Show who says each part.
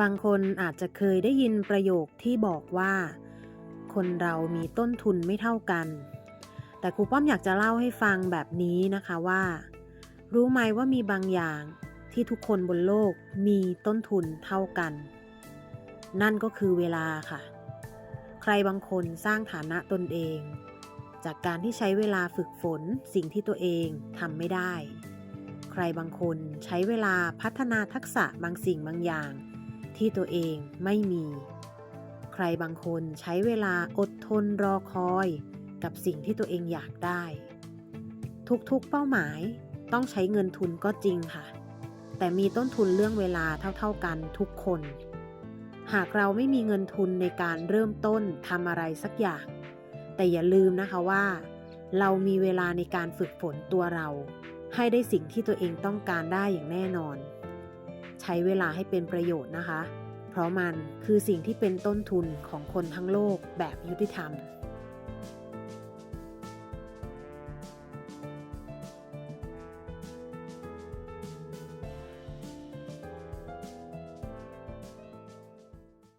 Speaker 1: บางคนอาจจะเคยได้ยินประโยคที่บอกว่า คนเรามีต้นทุนไม่เท่ากัน แต่ครูป้อมอยากจะเล่าให้ฟังแบบนี้นะคะว่า รู้ไหมว่ามีบางอย่างที่ทุกคนบนโลกมีต้นทุนเท่ากัน นั่นก็คือเวลาค่ะ ใครบางคนสร้างฐานะตนเอง จากการที่ใช้เวลาฝึกฝนสิ่งที่ตัวเองทำไม่ได้ใครบางคนใช้เวลาพัฒนาทักษะบางสิ่งบางอย่าง ที่ตัวเองไม่มี ใครบางคนใช้เวลาอดทนรอคอย กับสิ่งที่ตัวเองอยากได้ ทุกๆเป้าหมายต้องใช้เงินทุนก็จริงค่ะ แต่มีต้นทุนเรื่องเวลาเท่าๆกันทุกคน หากเราไม่มีเงินทุนในการเริ่มต้นทำอะไรสักอย่าง แต่อย่าลืมนะคะว่า เรามีเวลาในการฝึกฝนตัวเรา ให้ได้สิ่งที่ตัวเองต้องการได้อย่างแน่นอน ใช้เวลาให้เป็นประโยชน์นะคะ เพราะมันคือสิ่งที่เป็นต้นทุนของคนทั้งโลกแบบยุติธรรม